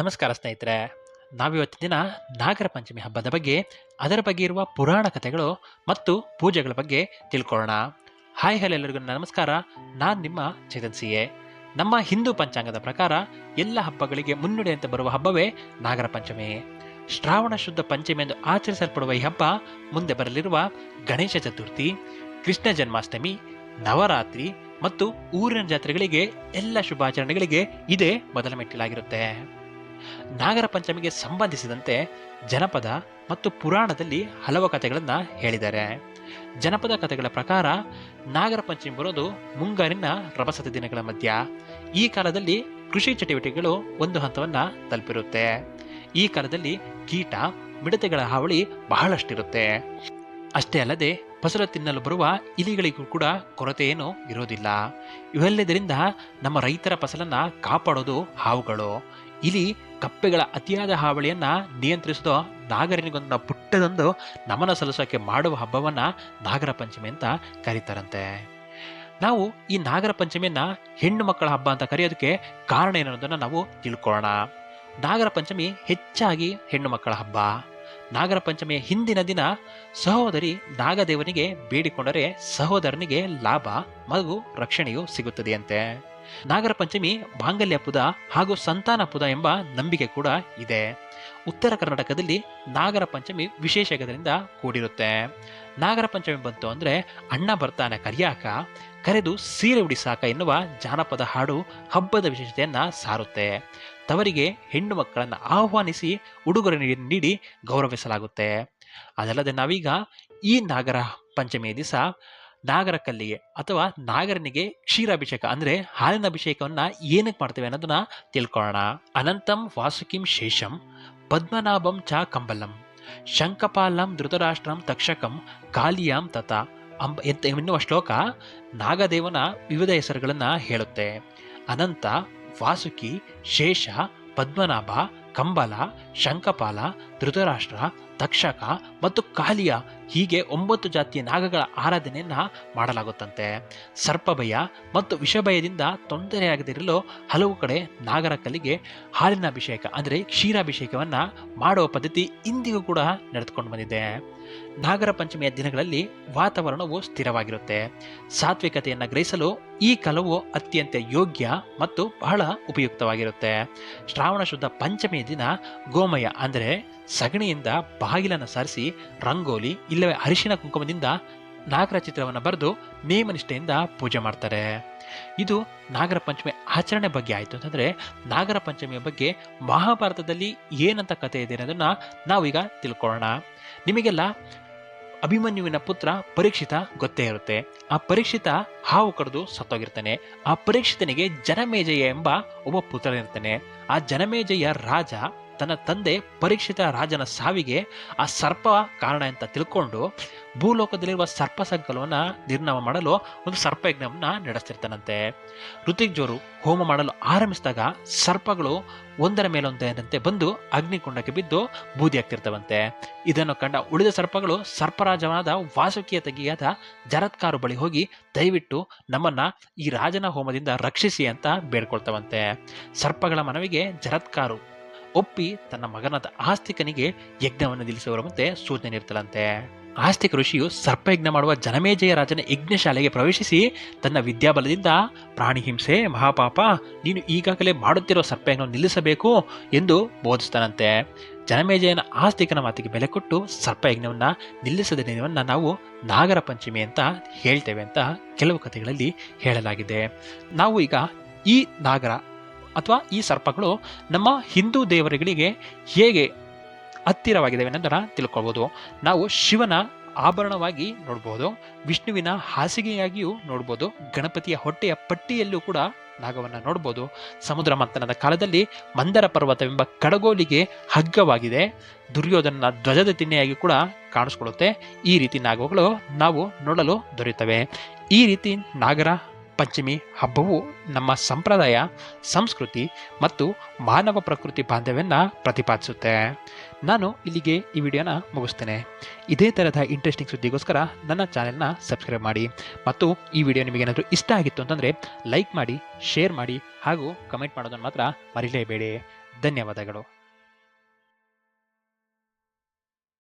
ನಮಸ್ಕಾರ ಸ್ನೇಹಿತರೆ. ನಾವಿವತ್ತಿನ ದಿನ ನಾಗರ ಪಂಚಮಿ ಹಬ್ಬದ ಬಗ್ಗೆ, ಅದರ ಬಗ್ಗೆ ಇರುವ ಪುರಾಣ ಕಥೆಗಳು ಮತ್ತು ಪೂಜೆಗಳ ಬಗ್ಗೆ ತಿಳ್ಕೊಳ್ಳೋಣ. ಹಾಯ್ ಹಲೋ ಎಲ್ಲರಿಗೂ ನಮಸ್ಕಾರ. ನಾನು ನಿಮ್ಮ ಚೇತನ್ ಸಿ ನಮ್ಮ ಹಿಂದೂ ಪಂಚಾಂಗದ ಪ್ರಕಾರ ಎಲ್ಲ ಹಬ್ಬಗಳಿಗೆ ಮುನ್ನುಡಿಯಂತೆ ಬರುವ ಹಬ್ಬವೇ ನಾಗರ ಪಂಚಮಿ. ಶ್ರಾವಣ ಶುದ್ಧ ಪಂಚಮಿ ಎಂದು ಆಚರಿಸಲ್ಪಡುವ ಈ ಹಬ್ಬ ಮುಂದೆ ಬರಲಿರುವ ಗಣೇಶ ಚತುರ್ಥಿ, ಕೃಷ್ಣ ಜನ್ಮಾಷ್ಟಮಿ, ನವರಾತ್ರಿ ಮತ್ತು ಊರಿನ ಜಾತ್ರೆಗಳಿಗೆ ಎಲ್ಲ ಶುಭಾಚರಣೆಗಳಿಗೆ ಇದೇ ಮೊದಲ ಮೆಟ್ಟಿಲಾಗಿರುತ್ತೆ. ನಾಗರ ಪಂಚಮಿಗೆ ಸಂಬಂಧಿಸಿದಂತೆ ಜನಪದ ಮತ್ತು ಪುರಾಣದಲ್ಲಿ ಹಲವು ಕಥೆಗಳನ್ನು ಹೇಳಿದ್ದಾರೆ. ಜನಪದ ಕಥೆಗಳ ಪ್ರಕಾರ ನಾಗರ ಪಂಚಮಿ ಬರೋದು ಮುಂಗಾರಿನ ರಭಸದ ದಿನಗಳ ಮಧ್ಯ. ಈ ಕಾಲದಲ್ಲಿ ಕೃಷಿ ಚಟುವಟಿಕೆಗಳು ಒಂದು ಹಂತವನ್ನು ತಲುಪಿರುತ್ತೆ. ಈ ಕಾಲದಲ್ಲಿ ಕೀಟ, ಮಿಡತೆಗಳ ಹಾವಳಿ ಬಹಳಷ್ಟಿರುತ್ತೆ. ಅಷ್ಟೇ ಅಲ್ಲದೆ ಫಸಲು ತಿನ್ನಲು ಬರುವ ಇಲಿಗಳಿಗೂ ಕೂಡ ಕೊರತೆ ಇರೋದಿಲ್ಲ. ಇವೆಲ್ಲದರಿಂದ ನಮ್ಮ ರೈತರ ಫಸಲನ್ನು ಕಾಪಾಡೋದು ಹಾವುಗಳು. ಇಲಿ ಕಪ್ಪೆಗಳ ಅತಿಯಾದ ಹಾವಳಿಯನ್ನು ನಿಯಂತ್ರಿಸೋದು ನಾಗರಿನಿಗೊಂದು ಪುಟ್ಟದೊಂದು ನಮನ ಸಲ್ಲಿಸೋಕೆ ಮಾಡುವ ಹಬ್ಬವನ್ನ ನಾಗರ ಪಂಚಮಿ ಅಂತ ಕರೀತಾರಂತೆ. ನಾವು ಈ ನಾಗರ ಪಂಚಮಿಯನ್ನ ಹೆಣ್ಣು ಮಕ್ಕಳ ಹಬ್ಬ ಅಂತ ಕರೆಯೋದಕ್ಕೆ ಕಾರಣ ಏನನ್ನೋದನ್ನ ನಾವು ತಿಳ್ಕೊಳ್ಳೋಣ. ನಾಗರ ಪಂಚಮಿ ಹೆಚ್ಚಾಗಿ ಹೆಣ್ಣು ಮಕ್ಕಳ ಹಬ್ಬ. ನಾಗರ ಪಂಚಮಿಯ ಹಿಂದಿನ ದಿನ ಸಹೋದರಿ ನಾಗದೇವನಿಗೆ ಬೇಡಿಕೊಂಡರೆ ಸಹೋದರನಿಗೆ ಲಾಭ, ಮಗು ರಕ್ಷಣೆಯು ಸಿಗುತ್ತದೆಯಂತೆ. ನಾಗರ ಪಂಚಮಿ ಬಾಂಗಲ್ಯ ಪುದ ಹಾಗೂ ಸಂತಾನ ಪುದ ಎಂಬ ನಂಬಿಕೆ ಕೂಡ ಇದೆ. ಉತ್ತರ ಕರ್ನಾಟಕದಲ್ಲಿ ನಾಗರ ಪಂಚಮಿ ವಿಶೇಷಗದರಿಂದ ಕೂಡಿರುತ್ತೆ. ನಾಗರ ಪಂಚಮಿ ಬಂತು ಅಂದ್ರೆ ಅಣ್ಣ ಬರ್ತಾನೆ ಕರಿಯಾಕ, ಕರೆದು ಸೀರೆ ಉಡಿಸಾಕ ಎನ್ನುವ ಜಾನಪದ ಹಾಡು ಹಬ್ಬದ ವಿಶೇಷತೆಯನ್ನು ಸಾರುತ್ತೆ. ತವರಿಗೆ ಹೆಣ್ಣು ಮಕ್ಕಳನ್ನು ಆಹ್ವಾನಿಸಿ ಉಡುಗೊರೆ ನೀಡಿ ಗೌರವಿಸಲಾಗುತ್ತೆ. ಅದಲ್ಲದೆ ನಾವೀಗ ಈ ನಾಗರ ಪಂಚಮಿಯ ದಿವಸ ನಾಗರ ಕಲ್ಲಿಗೆ ಅಥವಾ ನಾಗರನಿಗೆ ಕ್ಷೀರಾಭಿಷೇಕ ಅಂದ್ರೆ ಹಾಲಿನ ಅಭಿಷೇಕವನ್ನ ಏನಕ್ಕೆ ಮಾಡ್ತೇವೆ ಅನ್ನೋದನ್ನ ತಿಳ್ಕೊಳ್ಳೋಣ. ಅನಂತಂ ವಾಸುಕಿಂ ಶೇಷಂ ಪದ್ಮನಾಭಂ ಚ ಕಂಬಲಂ ಶಂಕಪಾಲಂ ಧೃತರಾಷ್ಟ್ರಂ ತಕ್ಷಕಂ ಕಾಲಿಯಾಂ ತತ ಅಂಬ ಎತ್ತ ಎನ್ನುವ ಶ್ಲೋಕ ನಾಗದೇವನ ವಿವಿಧ ಹೆಸರುಗಳನ್ನು ಹೇಳುತ್ತೆ. ಅನಂತ, ವಾಸುಕಿ, ಶೇಷ, ಪದ್ಮನಾಭ, ಕಂಬಲ ಶಂಕಪಾಲ ಧೃತರಾಷ್ಟ್ರ ತಕ್ಷಕ ಮತ್ತು ಕಾಲಿಯ ಹೀಗೆ ಒಂಬತ್ತು ಜಾತಿಯ ನಾಗಗಳ ಆರಾಧನೆಯನ್ನ ಮಾಡಲಾಗುತ್ತಂತೆ. ಸರ್ಪಭಯ ಮತ್ತು ವಿಷಭಯದಿಂದ ತೊಂದರೆಯಾಗದಿರಲು ಹಲವು ಕಡೆ ನಾಗರ ಕಲಿಗೆ ಹಾಲಿನ ಅಭಿಷೇಕ ಅಂದರೆ ಕ್ಷೀರಾಭಿಷೇಕವನ್ನ ಮಾಡುವ ಪದ್ಧತಿ ಇಂದಿಗೂ ಕೂಡ ನಡೆದುಕೊಂಡು ಬಂದಿದೆ. ನಾಗರ ಪಂಚಮಿಯ ದಿನಗಳಲ್ಲಿ ವಾತಾವರಣವು ಸ್ಥಿರವಾಗಿರುತ್ತೆ. ಸಾತ್ವಿಕತೆಯನ್ನು ಗ್ರಹಿಸಲು ಈ ಕಲವು ಅತ್ಯಂತ ಯೋಗ್ಯ ಮತ್ತು ಬಹಳ ಉಪಯುಕ್ತವಾಗಿರುತ್ತೆ. ಶ್ರಾವಣ ಶುದ್ಧ ಪಂಚಮಿಯ ದಿನ ಗೋಮಯ ಅಂದರೆ ಸಗಣಿಯಿಂದ ಬಾಗಿಲನ್ನು ಸರಿಸಿ ರಂಗೋಲಿ ಇಲ್ಲವೇ ಅರಿಶಿನ ಕುಂಕುಮದಿಂದ ನಾಗರ ಚಿತ್ರವನ್ನು ಬರೆದು ನೇಮನಿಷ್ಠೆಯಿಂದ ಪೂಜೆ ಮಾಡ್ತಾರೆ. ಇದು ನಾಗರ ಪಂಚಮಿ ಆಚರಣೆ ಬಗ್ಗೆ ಆಯಿತು ಅಂತಂದರೆ ನಾಗರ ಪಂಚಮಿಯ ಬಗ್ಗೆ ಮಹಾಭಾರತದಲ್ಲಿ ಏನಂತ ಕಥೆ ಇದೆ ಅನ್ನೋದನ್ನು ನಾವೀಗ ತಿಳ್ಕೊಳ್ಳೋಣ. ನಿಮಗೆಲ್ಲ ಅಭಿಮನ್ಯುವಿನ ಪುತ್ರ ಪರೀಕ್ಷಿತ ಗೊತ್ತೇ ಇರುತ್ತೆ. ಆ ಪರೀಕ್ಷಿತ ಹಾವು ಕಡಿದು ಸತ್ತೋಗಿರ್ತಾನೆ. ಆ ಪರೀಕ್ಷಿತನಿಗೆ ಜನಮೇಜಯ ಎಂಬ ಒಬ್ಬ ಪುತ್ರನಿರ್ತಾನೆ. ಆ ಜನಮೇಜಯ ರಾಜ ತನ್ನ ತಂದೆ ಪರೀಕ್ಷಿತ ರಾಜನ ಸಾವಿಗೆ ಆ ಸರ್ಪ ಕಾರಣ ಅಂತ ತಿಳ್ಕೊಂಡು ಭೂಲೋಕದಲ್ಲಿರುವ ಸರ್ಪ ಸಂಕಲವನ್ನು ನಿರ್ನಾಮ ಮಾಡಲು ಒಂದು ಸರ್ಪಯಜ್ಞವನ್ನು ನಡೆಸ್ತಿರ್ತಾನಂತೆ. ಋತಿಕ್ಜೋರು ಹೋಮ ಮಾಡಲು ಆರಂಭಿಸಿದಾಗ ಸರ್ಪಗಳು ಒಂದರ ಮೇಲೊಂದರಂತೆ ಬಂದು ಅಗ್ನಿಕುಂಡಕ್ಕೆ ಬಿದ್ದು ಬೂದಿ ಆಗ್ತಿರ್ತವಂತೆ ಇದನ್ನು ಕಂಡ ಉಳಿದ ಸರ್ಪಗಳು ಸರ್ಪರಾಜವಾದ ವಾಸುಕಿಯ ತಗಿಯಾದ ಜರತ್ಕಾರು ಬಳಿ ಹೋಗಿ ದಯವಿಟ್ಟು ನಮ್ಮನ್ನ ಈ ರಾಜನ ಹೋಮದಿಂದ ರಕ್ಷಿಸಿ ಅಂತ ಬೇಡ್ಕೊಳ್ತವಂತೆ. ಸರ್ಪಗಳ ಮನವಿಗೆ ಜರತ್ಕಾರು ಒಪ್ಪಿ ತನ್ನ ಮಗನಾದ ಆಸ್ತಿಕನಿಗೆ ಯಜ್ಞವನ್ನು ನಿಲ್ಲಿಸುವರಂತೆ ಸೂಚನೆ ನೀಡ್ತಲಂತೆ ಆಸ್ತಿಕ ಋಷಿಯು ಸರ್ಪಯಜ್ಞ ಮಾಡುವ ಜನಮೇಜಯ ರಾಜನ ಯಜ್ಞಶಾಲೆಗೆ ಪ್ರವೇಶಿಸಿ ತನ್ನ ವಿದ್ಯಾಬಲದಿಂದ ಪ್ರಾಣಿ ಹಿಂಸೆ ಮಹಾಪಾಪ, ನೀನು ಈಗಾಗಲೇ ಮಾಡುತ್ತಿರುವ ಸರ್ಪಯಜ್ಞವನ್ನು ನಿಲ್ಲಿಸಬೇಕು ಎಂದು ಬೋಧಿಸ್ತಾನಂತೆ ಜನಮೇಜಯನ ಆಸ್ತಿಕನ ಮಾತಿಗೆ ಬೆಲೆ ಕೊಟ್ಟು ಸರ್ಪಯಜ್ಞವನ್ನ ನಿಲ್ಲಿಸದ ದಿನವನ್ನ ನಾವು ನಾಗರ ಪಂಚಮಿ ಅಂತ ಹೇಳ್ತೇವೆ ಅಂತ ಕೆಲವು ಕಥೆಗಳಲ್ಲಿ ಹೇಳಲಾಗಿದೆ. ನಾವು ಈಗ ಈ ನಾಗರ ಅಥವಾ ಈ ಸರ್ಪಗಳು ನಮ್ಮ ಹಿಂದೂ ದೇವರುಗಳಿಗೆ ಹೇಗೆ ಹತ್ತಿರವಾಗಿದ್ದಾವೆ ಅನ್ನೋದನ್ನು ತಿಳ್ಕೊಳ್ಬೋದು. ನಾವು ಶಿವನ ಆಭರಣವಾಗಿ ನೋಡ್ಬೋದು, ವಿಷ್ಣುವಿನ ಹಾಸಿಗೆಯಾಗಿಯೂ ನೋಡ್ಬೋದು, ಗಣಪತಿಯ ಹೊಟ್ಟೆಯ ಪಟ್ಟಿಯಲ್ಲೂ ಕೂಡ ನಾಗವನ್ನು ನೋಡ್ಬೋದು. ಸಮುದ್ರ ಮಂಥನದ ಕಾಲದಲ್ಲಿ ಮಂದರ ಪರ್ವತವೆಂಬ ಕಡಗೋಲಿಗೆ ಹಗ್ಗವಾಗಿದೆ. ದುರ್ಯೋಧನನ ಧ್ವಜದ ತಿನ್ನೆಯಾಗಿ ಕೂಡ ಕಾಣಿಸ್ಕೊಳ್ಳುತ್ತೆ. ಈ ರೀತಿ ನಾಗಗಳು ನಾವು ನೋಡಲು ದೊರೆಯುತ್ತವೆ. ಈ ರೀತಿ ನಾಗರ ಪಂಚಮಿ ಹಬ್ಬವು ನಮ್ಮ ಸಂಪ್ರದಾಯ, ಸಂಸ್ಕೃತಿ ಮತ್ತು ಮಾನವ ಪ್ರಕೃತಿ ಬಾಂಧವ್ಯನ ಪ್ರತಿಪಾದಿಸುತ್ತೆ. ನಾನು ಇಲ್ಲಿಗೆ ಈ ವಿಡಿಯೋನ ಮುಗಿಸ್ತೇನೆ. ಇದೇ ಥರದ ಇಂಟ್ರೆಸ್ಟಿಂಗ್ ಸುದ್ದಿಗೋಸ್ಕರ ನನ್ನ ಚಾನೆಲ್ನ ಸಬ್ಸ್ಕ್ರೈಬ್ ಮಾಡಿ ಮತ್ತು ಈ ವಿಡಿಯೋ ನಿಮಗೇನಾದರೂ ಇಷ್ಟ ಆಗಿತ್ತು ಅಂತಂದರೆ ಲೈಕ್ ಮಾಡಿ ಶೇರ್ ಮಾಡಿ ಹಾಗೂ ಕಮೆಂಟ್ ಮಾಡೋದನ್ನು ಮಾತ್ರ ಮರಿಲೇಬೇಡಿ. ಧನ್ಯವಾದಗಳು.